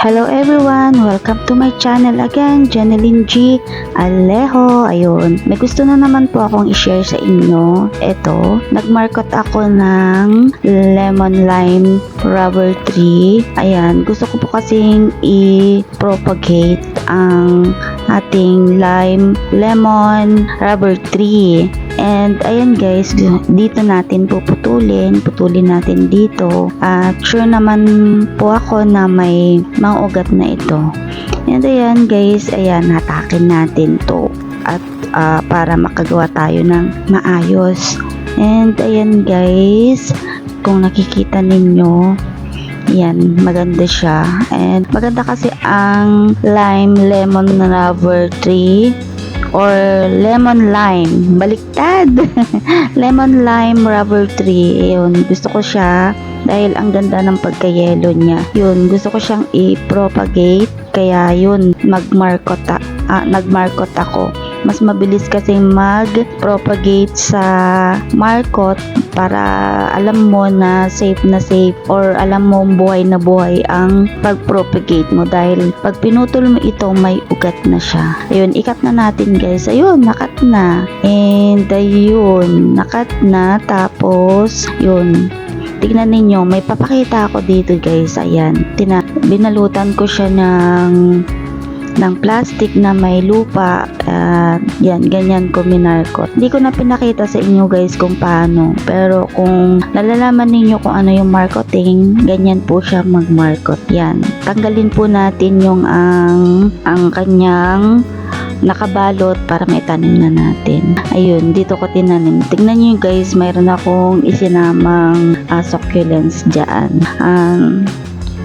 Hello everyone! Welcome to my channel again, Janeline G. Alejo. Ayun, may gusto na naman po akong i-share sa inyo. Ito, nagmarkot ako ng lemon lime rubber tree. Ayan, gusto ko po kasing i-propagate ang ating lime lemon rubber tree. And ayan guys, dito natin puputulin, putulin natin dito. At sure naman po ako na may mga ugat na ito. And ayan guys, ayan, hatakin natin to. At ah, para makagawa tayo ng maayos. And ayan guys, kung nakikita ninyo, yan, maganda siya. And maganda kasi ang lime lemon rubber tree or lemon lime. Baliktad! lemon lime rubber tree. Yun, gusto ko siya dahil ang ganda ng pagka-yellow niya. Yun, gusto ko siyang i-propagate. Kaya yun, mag-markot, a- ah, nag-markot ako. Mas mabilis kasi mag-propagate sa markot para alam mo na safe na safe or alam mo buhay na buhay ang pag-propagate mo dahil pag pinutol mo ito may ugat na siya. Ayun, ikat na natin guys. Ayun, nakat na. And ayun, nakat na. Tapos, yun, tignan ninyo, may papakita ako dito guys. Ayan, tina binalutan ko siya ng ng plastic na may lupa at yan, ganyan ko minarkot. Hindi ko na pinakita sa inyo guys kung paano. Pero kung nalalaman ninyo kung ano yung marketing, ganyan po siya mag-markot. Yan. Tanggalin po natin yung ang, ang kanyang nakabalot para may tanim na natin. Ayun, dito ko tinanim. Tingnan nyo guys, mayroon akong isinamang uh, succulents dyan. Um,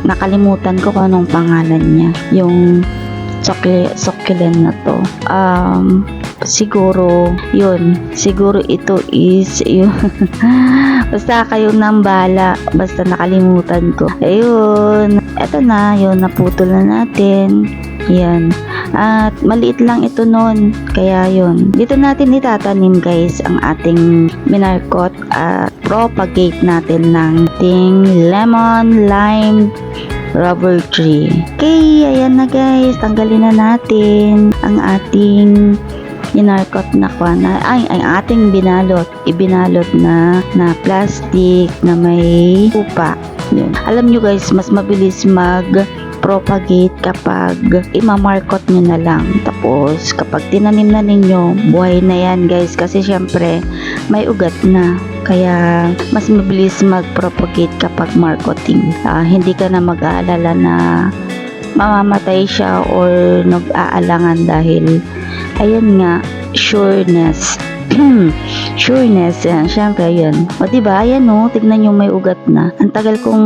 nakalimutan ko kung anong pangalan niya. Yung succulent, na to. Um, siguro, yun. Siguro ito is, yun. basta kayo nang bala. Basta nakalimutan ko. Ayun. Eto na, yun. Naputol na natin. Yan. At maliit lang ito noon. Kaya yun. Dito natin itatanim guys ang ating minarkot at propagate natin ng ting lemon, lime, rubber tree. Okay, ayan na guys. Tanggalin na natin ang ating inarkot na kwana ay, ay ating binalot ibinalot na na plastic na may upa yun. alam nyo guys mas mabilis mag propagate kapag imamarkot nyo na lang. Tapos kapag tinanim na ninyo buhay na yan guys. Kasi syempre may ugat na. Kaya mas mabilis mag-propagate kapag marketing. Ah, hindi ka na mag-aalala na mamamatay siya or nag-aalangan dahil ayun nga sureness. Sureness yan. Syempre yun o diba? Ayan o tignan nyo may ugat na. Ang tagal kong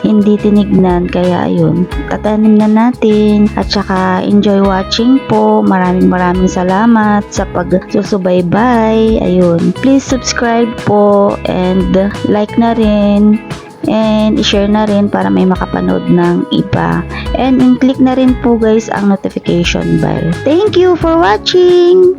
hindi tinignan kaya ayun. Tatanim na natin at saka enjoy watching po. Maraming maraming salamat sa pagsusubaybay. Ayun. Please subscribe po and like na rin and i-share na rin para may makapanood ng iba. And i-click na rin po guys ang notification bell. Thank you for watching